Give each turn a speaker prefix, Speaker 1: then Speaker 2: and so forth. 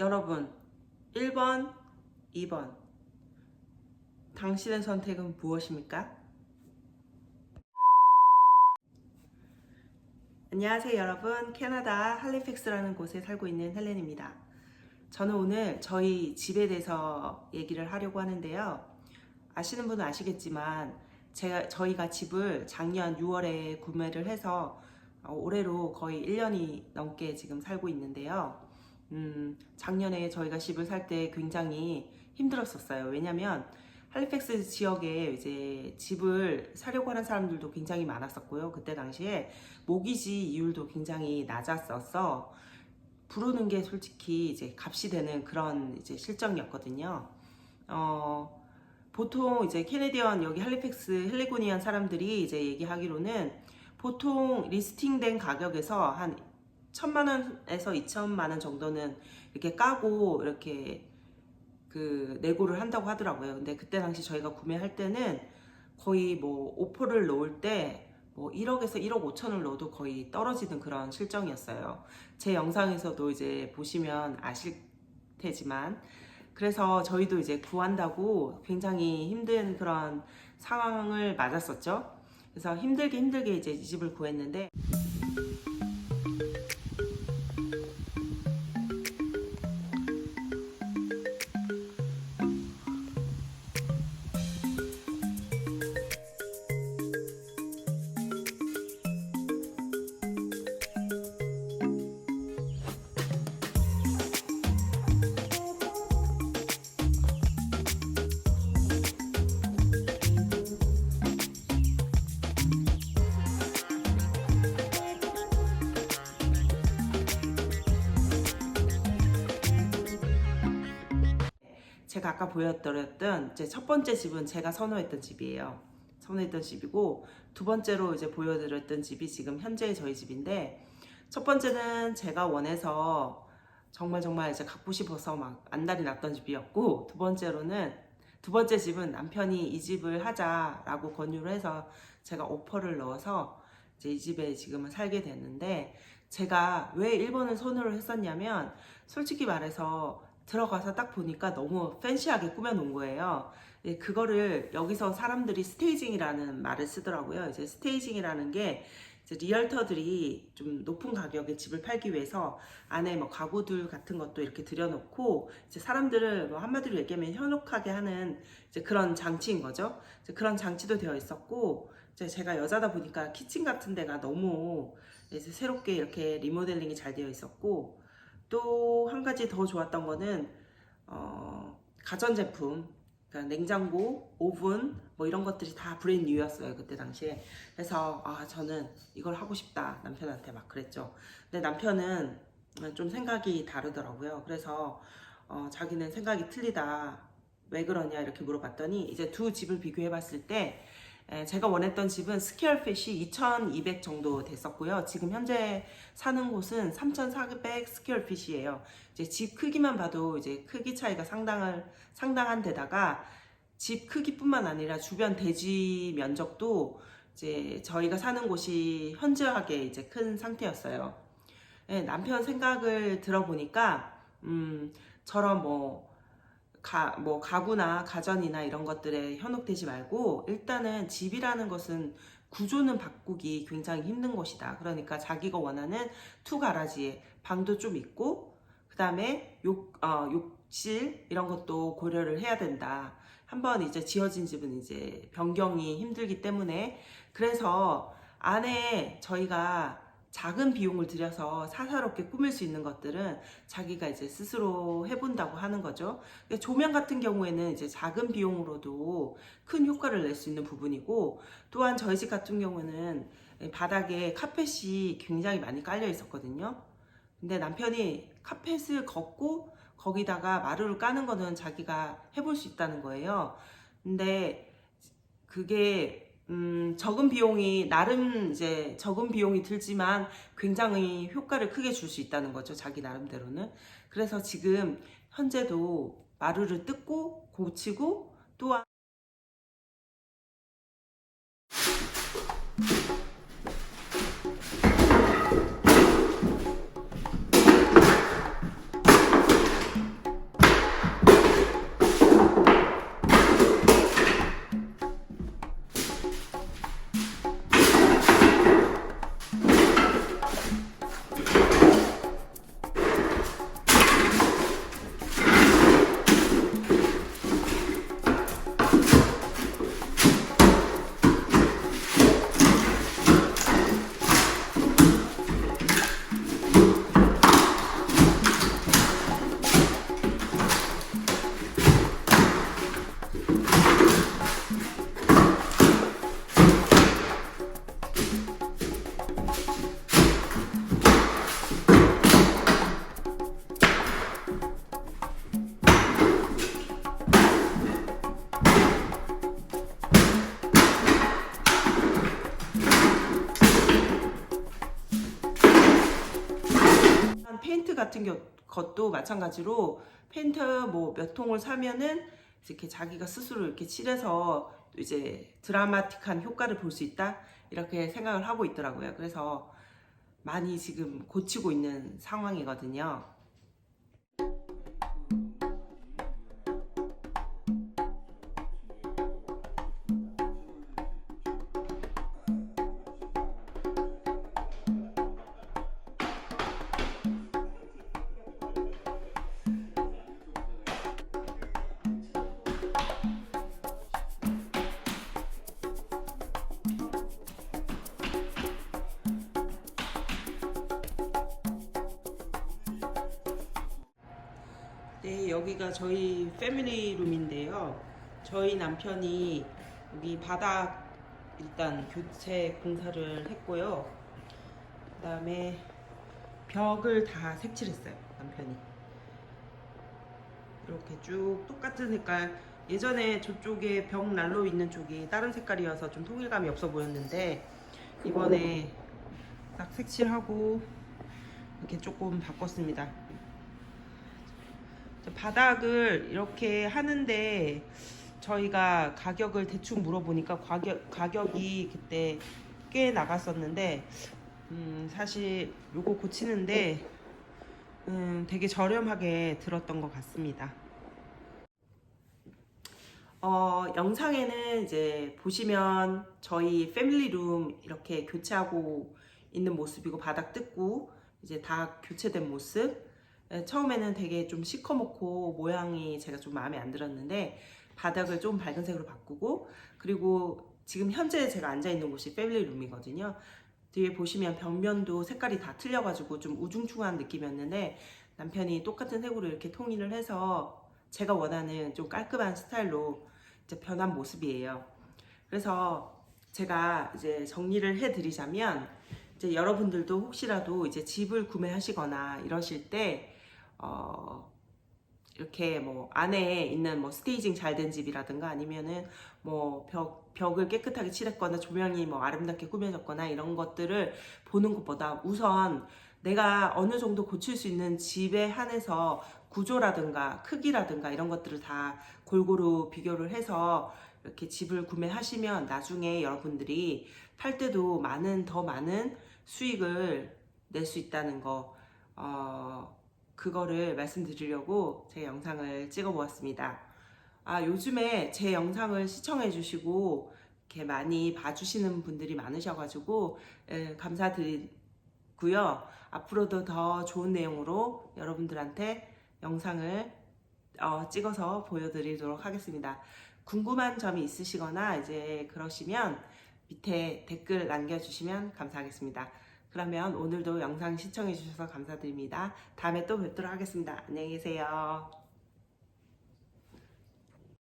Speaker 1: 여러분, 1번, 2번. 당신의 선택은 무엇입니까? 안녕하세요, 여러분. 캐나다 할리팩스라는 곳에 살고 있는 헬렌입니다. 저는 오늘 저희 집에 대해서 얘기를 하려고 하는데요. 아시는 분은 아시겠지만, 제가, 저희가 집을 작년 6월에 구매를 해서 어, 올해로 거의 1년이 넘게 지금 살고 있는데요. 음, 작년에 저희가 집을 살 때 굉장히 힘들었었어요. 왜냐면 할리팩스 지역에 이제 집을 사려고 하는 사람들도 굉장히 많았었고요. 그때 당시에 모기지 이율도 굉장히 낮았어서 부르는 게 솔직히 이제 값이 되는 그런 이제 실정이었거든요. 어, 보통 이제 캐네디언 여기 할리팩스 헬리고니안 사람들이 이제 얘기하기로는 보통 리스팅된 가격에서 한 천만 원에서 이천만 원 정도는 이렇게 까고 이렇게 그 내고를 한다고 하더라고요. 근데 그때 당시 저희가 구매할 때는 거의 뭐 오퍼를 놓을 때 뭐 1억에서 1억 5천을 넣어도 거의 떨어지는 그런 실정이었어요. 제 영상에서도 이제 보시면 아실 테지만 그래서 저희도 이제 구한다고 굉장히 힘든 그런 상황을 맞았었죠. 그래서 힘들게 힘들게 이제 이 집을 구했는데 제가 아까 보여드렸던 이제 첫 번째 집은 제가 선호했던 집이에요. 선호했던 집이고 두 번째로 이제 보여드렸던 집이 지금 현재의 저희 집인데 첫 번째는 제가 원해서 정말 정말 이제 갖고 싶어서 막 안달이 났던 집이었고 두 번째로는 두 번째 집은 남편이 이 집을 하자라고 권유를 해서 제가 오퍼를 넣어서 이제 이 집에 지금은 살게 됐는데 제가 왜 1번을 선호를 했었냐면 솔직히 말해서 들어가서 딱 보니까 너무 팬시하게 꾸며놓은 거예요. 예, 그거를 여기서 사람들이 스테이징이라는 말을 쓰더라고요. 이제 스테이징이라는 게 리얼터들이 좀 높은 가격에 집을 팔기 위해서 안에 뭐 가구들 같은 것도 이렇게 들여놓고 이제 사람들을 뭐 한마디로 얘기하면 현혹하게 하는 이제 그런 장치인 거죠. 이제 그런 장치도 되어 있었고 이제 제가 여자다 보니까 키친 같은 데가 너무 이제 새롭게 이렇게 리모델링이 잘 되어 있었고 또 한 가지 더 좋았던 거는 어, 가전제품 그러니까 냉장고, 오븐 뭐 이런 것들이 다 브랜드 뉴였어요 그때 당시에. 그래서 아 저는 이걸 하고 싶다 남편한테 막 그랬죠. 근데 남편은 좀 생각이 다르더라고요. 그래서 어, 자기는 생각이 틀리다 왜 그러냐 이렇게 물어봤더니 이제 두 집을 비교해 봤을 때 에, 제가 원했던 집은 스퀘어핏이 2,200 정도 됐었고요. 지금 현재 사는 곳은 3,400 스퀘어핏이에요. 이제 집 크기만 봐도 이제 크기 차이가 상당할 상당한 데다가 집 크기뿐만 아니라 주변 대지 면적도 이제 저희가 사는 곳이 현저하게 이제 큰 상태였어요. 예, 남편 생각을 들어보니까 음, 저런 뭐 가, 뭐 가구나 가전이나 이런 것들에 현혹되지 말고 일단은 집이라는 것은 구조는 바꾸기 굉장히 힘든 곳이다. 그러니까 자기가 원하는 투 가라지에 방도 좀 있고 그 다음에 욕, 어, 욕실 이런 것도 고려를 해야 된다. 한번 이제 지어진 집은 이제 변경이 힘들기 때문에 그래서 안에 저희가 작은 비용을 들여서 사사롭게 꾸밀 수 있는 것들은 자기가 이제 스스로 해본다고 하는 거죠. 그러니까 조명 같은 경우에는 이제 작은 비용으로도 큰 효과를 낼 수 있는 부분이고 또한 저희 집 같은 경우는 바닥에 카펫이 굉장히 많이 깔려 있었거든요. 근데 남편이 카펫을 걷고 거기다가 마루를 까는 거는 자기가 해볼 수 있다는 거예요. 근데 그게 음, 적은 비용이 나름 이제 적은 비용이 들지만 굉장히 효과를 크게 줄 수 있다는 거죠. 자기 나름대로는. 그래서 지금 현재도 마루를 뜯고 고치고 또한 같은 겨- 것도 마찬가지로 페인트 뭐몇 통을 사면은 이렇게 자기가 스스로 이렇게 칠해서 이제 드라마틱한 효과를 볼 수 있다 이렇게 생각을 하고 있더라고요. 그래서 많이 지금 고치고 있는 상황이거든요. 네, 여기가 저희 패밀리 룸인데요. 저희 남편이 여기 바닥 일단 교체 공사를 했고요. 그 다음에 벽을 다 색칠했어요. 남편이. 이렇게 쭉 똑같은 색깔. 예전에 저쪽에 벽 난로 있는 쪽이 다른 색깔이어서 좀 통일감이 없어 보였는데 이번에 딱 색칠하고 이렇게 조금 바꿨습니다. 저 바닥을 이렇게 하는데 저희가 가격을 대충 물어보니까 가격, 가격이 그때 꽤 나갔었는데 음, 사실 요거 고치는데 음, 되게 저렴하게 들었던 것 같습니다. 어, 영상에는 이제 보시면 저희 패밀리룸 이렇게 교체하고 있는 모습이고 바닥 뜯고 이제 다 교체된 모습 예, 처음에는 되게 좀 시커멓고 모양이 제가 좀 마음에 안 들었는데 바닥을 좀 밝은 색으로 바꾸고 그리고 지금 현재 제가 앉아 있는 곳이 패밀리 룸이거든요. 뒤에 보시면 벽면도 색깔이 다 틀려가지고 좀 우중충한 느낌이었는데 남편이 똑같은 색으로 이렇게 통일을 해서 제가 원하는 좀 깔끔한 스타일로 이제 변한 모습이에요. 그래서 제가 이제 정리를 해드리자면 이제 여러분들도 혹시라도 이제 집을 구매하시거나 이러실 때 어, 이렇게 뭐 안에 있는 뭐 스테이징 잘 된 집이라든가 아니면은 뭐 벽, 벽을 깨끗하게 칠했거나 조명이 뭐 아름답게 꾸며졌거나 이런 것들을 보는 것보다 우선 내가 어느 정도 고칠 수 있는 집에 한해서 구조라든가 크기라든가 이런 것들을 다 골고루 비교를 해서 이렇게 집을 구매하시면 나중에 여러분들이 팔 때도 많은 더 많은 수익을 낼 수 있다는 거 어, 그거를 말씀드리려고 제 영상을 찍어 보았습니다. 아, 요즘에 제 영상을 시청해 주시고 이렇게 많이 봐주시는 분들이 많으셔가지고 예, 감사드리고요. 앞으로도 더 좋은 내용으로 여러분들한테 영상을 어, 찍어서 보여드리도록 하겠습니다. 궁금한 점이 있으시거나 이제 그러시면 밑에 댓글 남겨주시면 감사하겠습니다. 그러면 오늘도 영상 시청해 주셔서 감사드립니다. 다음에 또 뵙도록 하겠습니다. 안녕히 계세요.